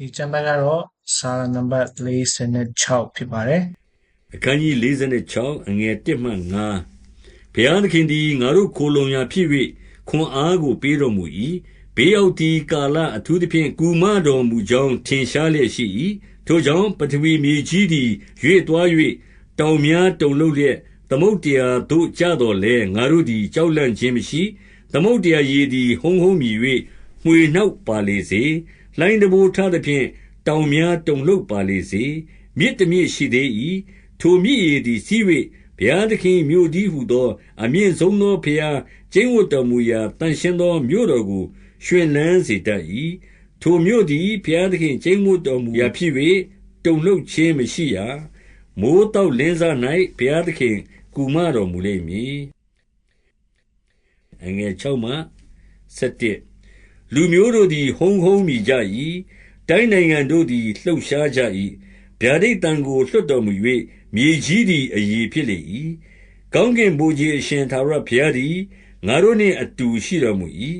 ဒီကျမ်းပိုင်းကတော့စာလနံပါတ်46ဖြစ်ပါတယ်အခန်းကြီး46အငယ်1မှ5ဘုရားသခင်သည်ငါတို့ခိုလုံရာဖြစ်၍ခွန်အားကိုပေးတော်မူ၏ဘေးရောက်သည်ကာလအထူးသဖြင့်ကူမတော်မူကြောင်းထင်ရှားလျက်ရှိ၏ထိုကြောင့်ပထဝီမြေကြီးသည်ရွေ့သွား၍တောင်များတုန်လှုပ်လျက်သမုတ်တရားသို့ကျတော်လဲငါတို့သည်ကြောက်လန့်ခြင်းမရှိသမုတ်တရားရည်သည်ဟုံးဟုံးမြည်၍မှွေနှောက်ပါလေစေ လိုင်းတဘိုးထသဖြင့် တောင်များတုန်လှုပ်ပါလေစေ မြစ်တမြစ်ရှိသေး၏ထိုမြစ်ရည်သည် စီး၍ဘုရားသခင်မြို့သည်ဟုသော အမြင့်ဆုံးသော ဘုရားကျင်းဝတ်တော်မူရာတန်ရှင်းသောမြို့တော်ကိုရှင်လန်းစေတတ်၏ထိုမြို့သည် ဘုရားသခင်ကျင်းဝတ်တော်မူရာဖြစ်၍တုန်လှုပ်ခြင်းမရှိရ မိုးတောက်လင်းစား၌ဘုရားသခင် ကူမတော်မူလိမ့်မည်အငယ်6မှ7 လူမျိုးတို့သည် ဟုံးဟုံးမိကြ၏တိုင်းနိုင်ငံတို့သည် လှုပ်ရှားကြ၏ဗျာဒိတ်တံကို လွှတ်တော်မူ၍မြေကြီးသည်အည်ဖြစ်လေ၏ကောင်းကင်ဘုရားအရှင်သာရဘုရားသည် ငါတို့နှင့်အတူ ရှိတော်မူ၏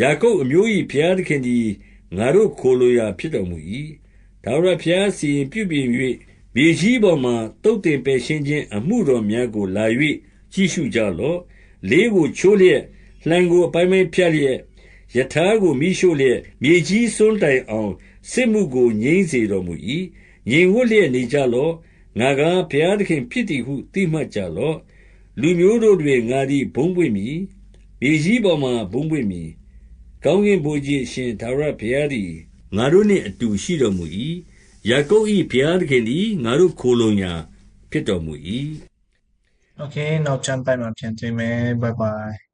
ယာကုပ်အမျိုး၏ဘုရားသခင်သည် ငါတို့ခိုလိုရာ ဖြစ်တော်မူ၏သာရဘုရားစီရင်ပြုပြင်၍မြေကြီးပေါ်မှတုတ်တင်ပယ်ရှင်းခြင်း အမှုတော်များကို လာ၍ကြည့်ရှုကြလော့ လေးကိုချိုးလျက် လှံကို အပိုင်းပိုင်းဖြတ်လျက် ယထာကိုမိရှို့လျက် မြေကြီးစွန်းတိုင်အောင် စစ်မှုကို ငြိမ့်စေတော်မူ၏ငြိမ်ဝတ်လျက်နေကြလော့ ငါကဘုရားသခင်ဖြစ်သည်ဟု သိမှတ်ကြလော့ လူမျိုးတို့တွင် ငါသည် ဘုံပွင့်မည် မြေကြီးပေါ်မှဘုံပွင့်မည် ကောင်းကင်ဘုရားရှင်သာရဘုရားသည် ငါတို့နှင့်အတူ ရှိတော်မူ၏ယာကုပ်၏ဘုရားသခင်သည် ငါတို့ ခိုလုံရာ ဖြစ်တော်မူ၏ Okay နောက်ကျမ်းပိုင်းမှာ ပြန်တွေ့မယ် bye bye